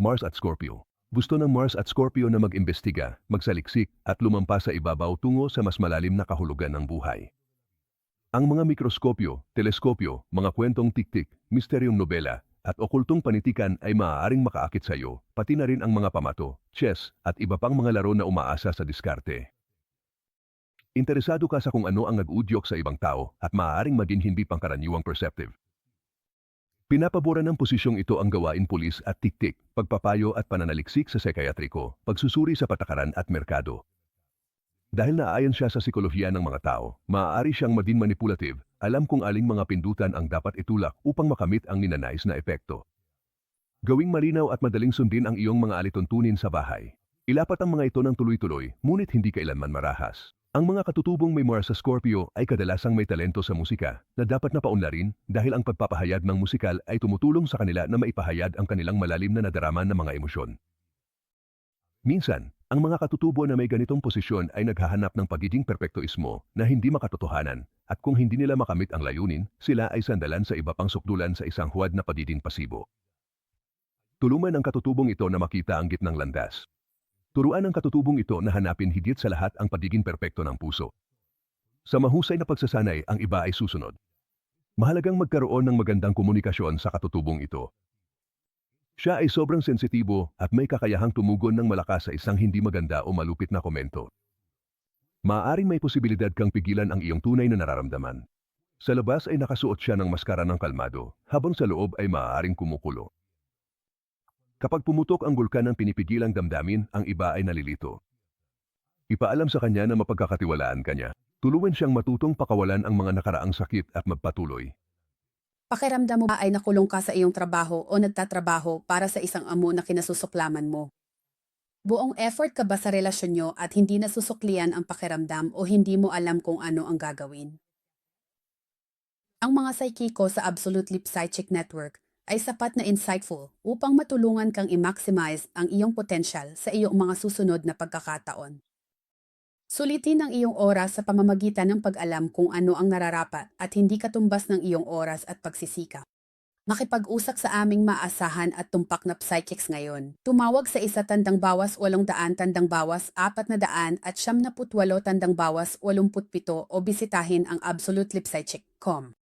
Mars at Scorpio. Gusto ng Mars at Scorpio na mag-imbestiga, magsaliksik at lumampas sa ibabaw tungo sa mas malalim na kahulugan ng buhay. Ang mga mikroskopyo, teleskopyo, mga kwentong tiktik, misteryong nobela, at okultong panitikan ay maaaring makaakit sa iyo, pati na rin ang mga pamato, chess, at iba pang mga laro na umaasa sa diskarte. Interesado ka sa kung ano ang nag-udyok sa ibang tao at maaaring maging hindi pangkaraniwang perceptive. Pinapabora ng posisyong ito ang gawain pulis at tiktik, pagpapayo at pananaliksik sa sekayatriko, pagsusuri sa patakaran at merkado. Dahil naayon siya sa psikolohiya ng mga tao, maaari siyang maging manipulative, alam kung aling mga pindutan ang dapat itulak upang makamit ang ninanais na epekto. Gawing malinaw at madaling sundin ang iyong mga alituntunin sa bahay. Ilapat ang mga ito ng tuloy-tuloy, ngunit hindi kailanman marahas. Ang mga katutubong may Mars sa Scorpio ay kadalasang may talento sa musika na dapat na paunlarin dahil ang pagpapahayag ng musikal ay tumutulong sa kanila na maipahayag ang kanilang malalim na nadaraman ng mga emosyon. Minsan, ang mga katutubo na may ganitong posisyon ay naghahanap ng pagiging perpektoismo na hindi makatotohanan at kung hindi nila makamit ang layunin, sila ay sandalan sa iba pang sukdulan sa isang huwad na pagiging pasibo. Tulungan ang katutubong ito na makita ang gitnang landas. Turuan ang katutubong ito na hanapin higit sa lahat ang pagiging perpekto ng puso. Sa mahusay na pagsasanay, ang iba ay susunod. Mahalagang magkaroon ng magandang komunikasyon sa katutubong ito. Siya ay sobrang sensitibo at may kakayahang tumugon ng malakas sa isang hindi maganda o malupit na komento. Maaaring may posibilidad kang pigilan ang iyong tunay na nararamdaman. Sa labas ay nakasuot siya ng maskara ng kalmado, habang sa loob ay maaaring kumukulo. Kapag pumutok ang gulkan ng pinipigilang damdamin, ang iba ay nalilito. Ipaalam sa kanya na mapagkakatiwalaan kanya. Tulungan siyang matutong pakawalan ang mga nakaraang sakit at magpatuloy. Pakiramdam mo ba ay nakulong ka sa iyong trabaho o nagtatrabaho para sa isang amo na kinasusuklaman mo? Buong effort ka ba sa relasyon nyo at hindi nasusuklian ang pakiramdam o hindi mo alam kung ano ang gagawin? Ang mga psychico sa Absolute Lip Psychic Network ay sapat na insightful upang matulungan kang i-maximize ang iyong potensyal sa iyong mga susunod na pagkakataon. Sulitin ang iyong oras sa pamamagitan ng pag-alam kung ano ang nararapat at hindi katumbas ng iyong oras at pagsisikap. Makipag-usap sa aming maasahan at tumpak na psychics ngayon. Tumawag sa isa tandang bawas walong daan tandang bawas apat na daan at siyam na putwalo tandang bawas walumput pito o bisitahin ang absolutelipsychic.com.